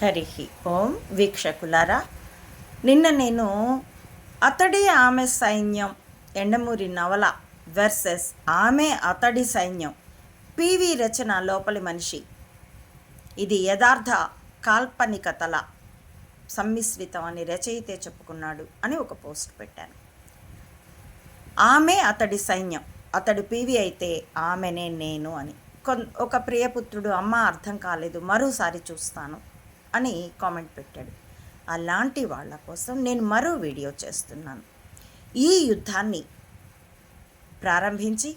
హరి ఓం వీక్షకులారా. నిన్న నేను అతడి ఆమె సైన్యం ఎండమూరి నవల వెర్సెస్ ఆమె అతడి సైన్యం పివి రచన లోపలి మనిషి. ఇది యథార్థ కాల్పనికతల సమ్మిశ్రితం అని రచయితే చెప్పుకున్నాడు అని ఒక పోస్ట్ పెట్టాను. ఆమె అతడి సైన్యం అతడు పీవి అయితే ఆమెనే నేను అని. కొన్ ఒక ప్రియపుత్రుడు అమ్మ అర్థం కాలేదు మరోసారి చూస్తాను. అని కామెంట్ పెట్టాడు. అలాంటి వాళ్ళ కోసం నేను మరో వీడియో చేస్తున్నాను. ఈ యుద్ధాన్ని ప్రారంభించి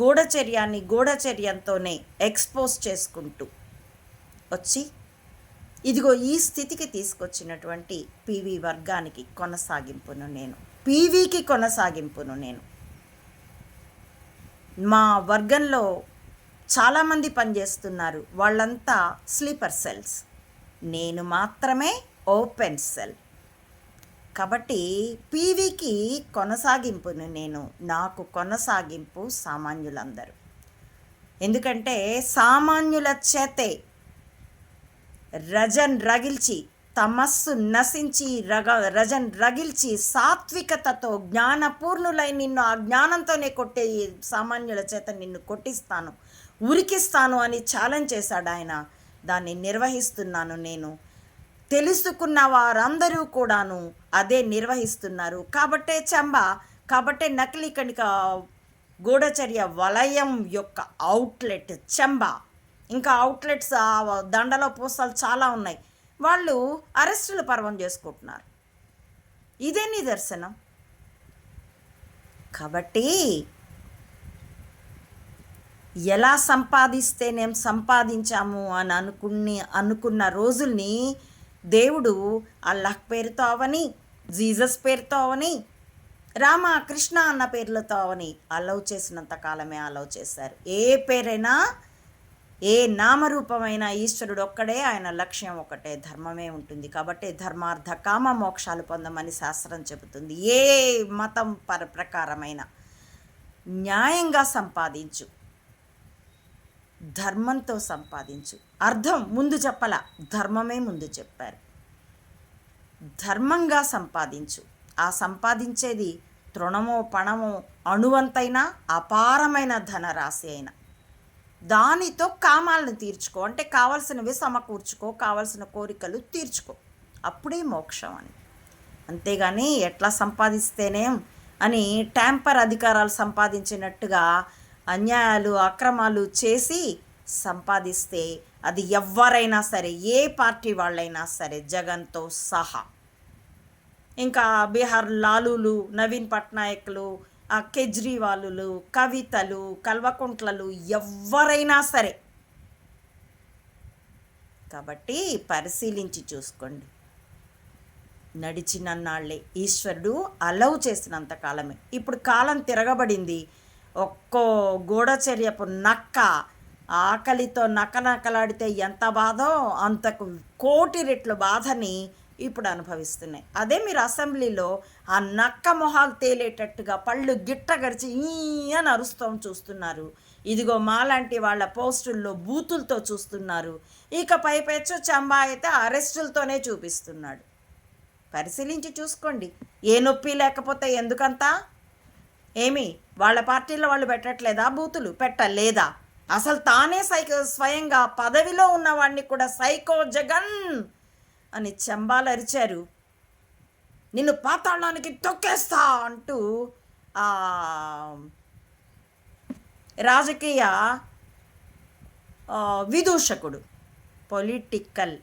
గూఢచర్యాన్ని గూఢచర్యంతోనే ఎక్స్పోజ్ చేసుకుంటూ వచ్చి ఇదిగో ఈ స్థితికి తీసుకొచ్చినటువంటి పీవీ వర్గానికి కొనసాగింపును నేను పీవీకి కొనసాగింపును నేను. మా వర్గంలో చాలామంది పనిచేస్తున్నారు. వాళ్ళంతా స్లీపర్ సెల్స్. నేను మాత్రమే ఓపెన్ సెల్. కాబట్టి పీవీకి కొనసాగింపును నేను నాకు కొనసాగింపు సామాన్యులందరూ. ఎందుకంటే సామాన్యుల చేతే రజన్ రగిల్చి తమస్సు నశించి రగ రజన్ రగిల్చి సాత్వికతతో జ్ఞానపూర్ణులై నిన్ను ఆ జ్ఞానంతోనే కొట్టే సామాన్యుల చేత నిన్ను కొట్టిస్తాను. ఉరికిస్తాను అని ఛాలెంజ్ చేశాడు ఆయన. దాన్ని నిర్వహిస్తున్నాను నేను. తెలుసుకున్న వారందరూ కూడాను అదే నిర్వహిస్తున్నారు. కాబట్టే చంబ కాబట్టే నకిలీ కణిక గూఢచర్య వలయం యొక్క అవుట్లెట్ చెంబ. ఇంకా అవుట్లెట్స్ దండలో పూసలు చాలా ఉన్నాయి. వాళ్ళు అరెస్టులు పర్వం చేసుకుంటున్నారు. ఇదే నిదర్శనం కాబట్టి ఎలా సంపాదిస్తేనేం సంపాదించాము అని అనుకుని అనుకున్న రోజుల్ని దేవుడు అల్లాహ్ పేరుతో అవని జీసస్ పేరుతో అవని రామ కృష్ణ అన్న పేర్లతో అవని అలౌ చేసినంత కాలమే అలౌ చేశారు. ఏ పేరైనా ఏ నామరూపమైన ఈశ్వరుడు ఒక్కడే ఆయన లక్ష్యం ఒకటే ధర్మమే ఉంటుంది. కాబట్టి ధర్మార్థ కామ మోక్షాలు పొందమని శాస్త్రం చెబుతుంది. ఏ మతం పర ప్రకారమైన న్యాయంగా సంపాదించు. ధర్మంతో సంపాదించు. అర్థం ముందు చెప్పల ధర్మమే ముందు చెప్పారు. ధర్మంగా సంపాదించు. ఆ సంపాదించేది తృణమో పణమో అణువంతైనా అపారమైన ధనరాశి అయినా. దానితో కామాలను తీర్చుకో. అంటే కావలసినవి సమకూర్చుకో కావలసిన కోరికలు తీర్చుకో. అప్పుడే మోక్షం అని. అంతేగాని ఎట్లా సంపాదిస్తేనేం అని ట్యాంపర్ అధికారాలు సంపాదించినట్టుగా అన్యాయాలు అక్రమాలు చేసి సంపాదిస్తే అది ఎవరైనా సరే ఏ పార్టీ వాళ్ళైనా సరే జగన్తో సహా. ఇంకా బీహార్ లాలులు నవీన్ పట్నాయక్లు కేజ్రీవాలులు కవితలు కల్వకుంట్లలు ఎవరైనా సరే. కాబట్టి పరిశీలించి చూసుకోండి. నడిచినన్నాళ్ళే ఈశ్వరుడు అలవ్ చేసినంత కాలమే. ఇప్పుడు కాలం తిరగబడింది. ఒక్కో గూఢచర్యపు నక్క ఆకలితో నకనకలాడితే ఎంత బాధో అంతకు కోటి రెట్లు బాధని ఇప్పుడు అనుభవిస్తున్నాయి. అదే మీరు అసెంబ్లీలో ఆ నక్క మొహాలు తేలేటట్టుగా పళ్ళు గిట్టగరిచి ఈ అని అరుస్తాం చూస్తున్నారు. ఇదిగో మాలాంటి వాళ్ళ పోస్టుల్లో బూతులతో చూస్తున్నారు. ఇక పైపెచ్చు చంబా అయితే అరెస్టులతోనే చూపిస్తున్నాడు. పరిశీలించి చూసుకోండి. ఏ నొప్పి లేకపోతే ఎందుకంతా? ఏమి? వాళ్ళ పార్టీలో వాళ్ళు పెట్టట్లేదా? బూతులు పెట్టలేదా? అసలు తానే సైకో స్వయంగా పదవిలో ఉన్నవాడిని కూడా సైకో జగన్ అని చెంబాలు అరిచారు. నిన్ను పాతాళానికి తొక్కేస్తా అంటూ రాజకీయ విదూషకుడు పొలిటికల్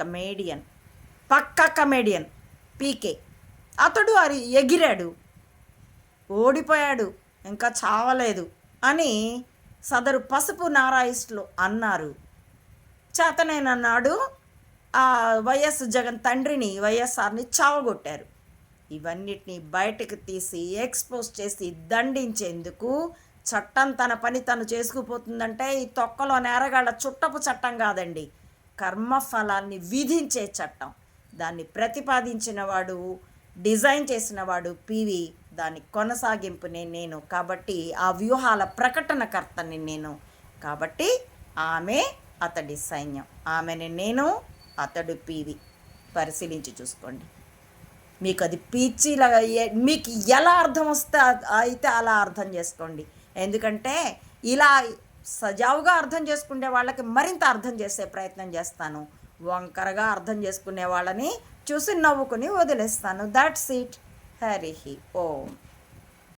కమేడియన్ పక్క కమేడియన్ పీకే. అతడు అరి ఎగిరాడు. ఓడిపోయాడు ఇంకా చావలేదు అని సదరు పసుపు నారాయిస్టులు అన్నారు. చేతనేనన్నాడు ఆ వైఎస్ జగన్ తండ్రిని వైఎస్ఆర్ని చావగొట్టారు. ఇవన్నిటిని బయటకు తీసి ఎక్స్పోజ్ చేసి దండించేందుకు చట్టం తన పని తను చేసుకుపోతుందంటే ఈ తొక్కలో నేరగాళ్ళ చుట్టపు చట్టం కాదండి. కర్మఫలాన్ని విధించే చట్టం. దాన్ని ప్రతిపాదించిన వాడు డిజైన్ చేసిన వాడు పివి దాని కొనసాగింపునే నేను. కాబట్టి ఆ వ్యూహాల ప్రకటనకర్తని నేను. కాబట్టి ఆమె అతడి సైన్యం. ఆమెని నేను అతడు పీవి. పరిశీలించి చూసుకోండి. మీకు అది పీచిలా మీకు ఎలా అర్థం వస్తే అయితే అలా అర్థం చేసుకోండి. ఎందుకంటే ఇలా సజావుగా అర్థం చేసుకునే వాళ్ళకి మరింత అర్థం చేసే ప్రయత్నం చేస్తాను. వంకరగా అర్థం చేసుకునే వాళ్ళని చూసి నవ్వుకుని వదిలేస్తాను. That's it Hari Om